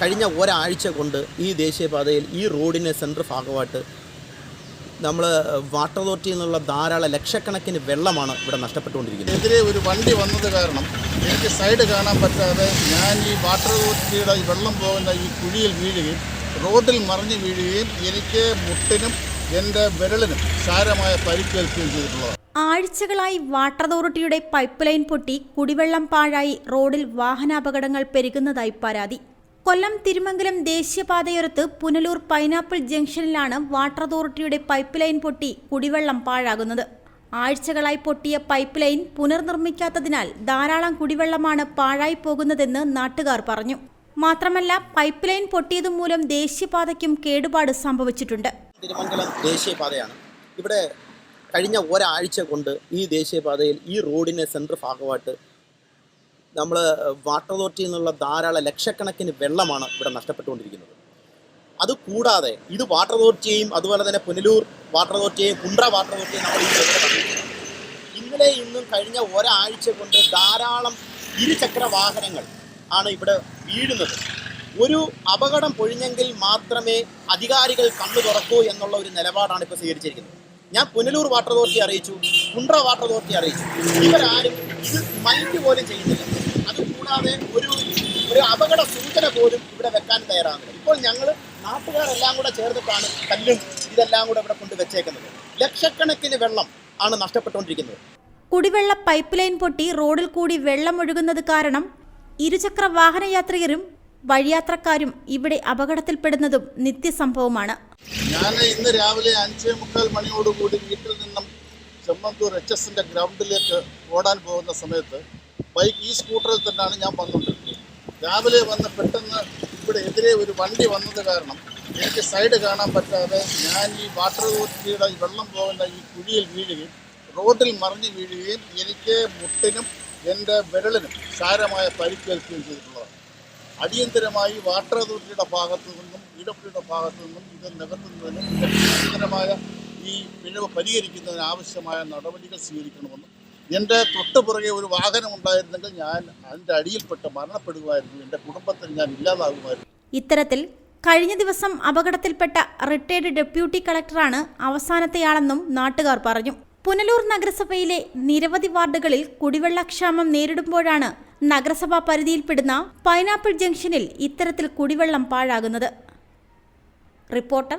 കഴിഞ്ഞ ഒരാഴ്ച കൊണ്ട് ഈ ദേശീയപാതയിൽ ഈ റോഡിന് സെന്റർ ഭാഗമായിട്ട് നമ്മൾ വാട്ടർ അതോറിറ്റിയിൽ നിന്നുള്ള ധാരാളം ലക്ഷക്കണക്കിന് വെള്ളമാണ് ഇവിടെ നഷ്ടപ്പെട്ടുകൊണ്ടിരിക്കുന്നത്. എതിരെ ഒരു വണ്ടി വന്നത് കാരണം എനിക്ക് സൈഡ് കാണാൻ പറ്റാതെ ഞാൻ ഈ വാട്ടർ അതോറിറ്റിയുടെ ഈ വെള്ളം പോകുന്ന ഈ കുഴിയിൽ വീഴുകയും റോഡിൽ മറിഞ്ഞ് വീഴുകയും എനിക്ക് മുട്ടിനും എന്റെ വിരലിനും സാരമായ പരിക്കേൽക്കുകയും ചെയ്തിട്ടുള്ളത്. ആഴ്ചകളായി വാട്ടർ അതോറിറ്റിയുടെ പൈപ്പ് ലൈൻ പൊട്ടി കുടിവെള്ളം പാഴായി റോഡിൽ വാഹനാപകടങ്ങൾ പെരുകുന്നതായി പരാതി. കൊല്ലം തിരുമംഗലം ദേശീയപാതയോരത്ത് പുനലൂർ പൈനാപ്പിൾ ജംഗ്ഷനിലാണ് വാട്ടർ അതോറിറ്റിയുടെ പൈപ്പ് ലൈൻ പൊട്ടി കുടിവെള്ളം പാഴാകുന്നത്. ആഴ്ചകളായി പൊട്ടിയ പൈപ്പ് ലൈൻ പുനർനിർമ്മിക്കാത്തതിനാൽ ധാരാളം കുടിവെള്ളമാണ് പാഴായി പോകുന്നതെന്ന് നാട്ടുകാർ പറഞ്ഞു. മാത്രമല്ല പൈപ്പ് ലൈൻ പൊട്ടിയതുമൂലം ദേശീയപാതയ്ക്കും കേടുപാട് സംഭവിച്ചിട്ടുണ്ട്. തിരുമംഗലം ദേശീയപാതയാണ്. ഇവിടെ കഴിഞ്ഞ ഒരാഴ്ച കൊണ്ട് ഈ ദേശീയപാതയിൽ ഈ റോഡിന്റെ സെൻട്രൽ ഭാഗമായിട്ട് നമ്മൾ വാട്ടർ അതോറിറ്റിയിൽ നിന്നുള്ള ധാരാളം ലക്ഷക്കണക്കിന് വെള്ളമാണ് ഇവിടെ നഷ്ടപ്പെട്ടുകൊണ്ടിരിക്കുന്നത്. അതുകൂടാതെ ഇത് വാട്ടർ അതോറിറ്റിയെയും അതുപോലെ തന്നെ പുനലൂർ വാട്ടർ അതോറിറ്റിയെയും കുണ്ട്ര വാട്ടർ അതോറിറ്റിയെയും നമ്മൾ ഇന്നലെ ഇന്നും കഴിഞ്ഞ ഒരാഴ്ച കൊണ്ട് ധാരാളം ഇരുചക്ര വാഹനങ്ങൾ ആണ് ഇവിടെ വീഴുന്നത്. ഒരു അപകടം പൊഴിഞ്ഞെങ്കിൽ മാത്രമേ അധികാരികൾ കണ്ണു തുറക്കൂ എന്നുള്ള ഒരു നിലപാടാണ് ഇപ്പോൾ സ്വീകരിച്ചിരിക്കുന്നത്. ഞാൻ പുനലൂർ വാട്ടർ അതോറിറ്റി അറിയിച്ചു. കുണ്ട്ര വാട്ടർ അതോറിറ്റി അറിയിച്ചു. ഇവരാരും ഇത് മൈൻഡ് പോലും ചെയ്യുന്നില്ല. അതുകൂടാതെ ഒരു ഒരു അപകട സൂചന പോലും ഇവിടെ വെക്കാൻ തയ്യാറാകുന്നില്ല. ഇപ്പോൾ ഞങ്ങൾ നാട്ടുകാരെല്ലാം കൂടെ ചേർന്നിട്ടാണ് കല്ലും ഇതെല്ലാം കൂടെ ഇവിടെ കൊണ്ട് വെച്ചേക്കുന്നത്. ലക്ഷക്കണക്കിന് വെള്ളം ആണ് നഷ്ടപ്പെട്ടുകൊണ്ടിരിക്കുന്നത്. കുടിവെള്ള പൈപ്പ് ലൈൻ പൊട്ടി റോഡിൽ കൂടി വെള്ളം ഒഴുകുന്നത് കാരണം ഇരുചക്ര വാഹന യാത്രികരും വഴിയാത്രക്കാരും ഇവിടെ അപകടത്തിൽപ്പെടുന്നതും നിത്യസംഭവമാണ്. ഞാൻ ഇന്ന് രാവിലെ അഞ്ചേ മുക്കാൽ മണിയോടുകൂടി വീട്ടിൽ നിന്നും ചെമ്മന്തൂർ എച്ച് എസിന്റെ ഗ്രൗണ്ടിലേക്ക് ഓടാൻ പോകുന്ന സമയത്ത് ബൈക്ക് ഈ സ്കൂട്ടറിൽ തന്നെയാണ് ഞാൻ വന്നുകൊണ്ടിരുന്നത്. രാവിലെ വന്ന് പെട്ടെന്ന് ഇവിടെ എതിരെ ഒരു വണ്ടി വന്നത് കാരണം എനിക്ക് സൈഡ് കാണാൻ പറ്റാതെ ഞാൻ ഈ വാട്ടർ അതോറിറ്റിയുടെ വെള്ളം പോകുന്ന ഈ കുഴിയിൽ വീഴുകയും റോഡിൽ മറിഞ്ഞ് വീഴുകയും എനിക്ക് മുട്ടിനും എന്റെ വിരളിനും സാരമായ പരിക്കേൽക്കുകയും ചെയ്തിട്ടുള്ളതാണ്. അടിയന്തരമായി വാട്ടർ അതോറിറ്റിയുടെ ഭാഗത്തു നിന്നും ഇ ഭാഗത്തു നിന്നും ഇത് നികത്തുന്നതിനും അടിയന്തരമായ ഈ പിഴവ് പരിഹരിക്കുന്നതിന് ആവശ്യമായ നടപടികൾ സ്വീകരിക്കണമെന്ന്. എന്റെ തൊട്ട് പുറകെ ഒരു വാഹനം ഉണ്ടായിരുന്നെങ്കിൽ ഞാൻ അതിന്റെ അടിയിൽപ്പെട്ട് മരണപ്പെടുമായിരുന്നു എന്റെ കുടുംബത്തിൽ ഞാൻ ഇല്ലാതാകുമായിരുന്നു. ഇത്തരത്തിൽ കഴിഞ്ഞ ദിവസം അപകടത്തിൽപ്പെട്ട റിട്ടയർഡ് ഡെപ്യൂട്ടി കളക്ടറാണ് അവസാനത്തെയാളെന്നും നാട്ടുകാർ പറഞ്ഞു. പുനലൂർ നഗരസഭയിലെ നിരവധി വാർഡുകളിൽ കുടിവെള്ളക്ഷാമം നേരിടുമ്പോഴാണ് നഗരസഭാ പരിധിയിൽപ്പെടുന്ന പൈനാപ്പിൾ ജംഗ്ഷനിൽ ഇത്തരത്തിൽ കുടിവെള്ളം പാഴാകുന്നത്. റിപ്പോർട്ടർ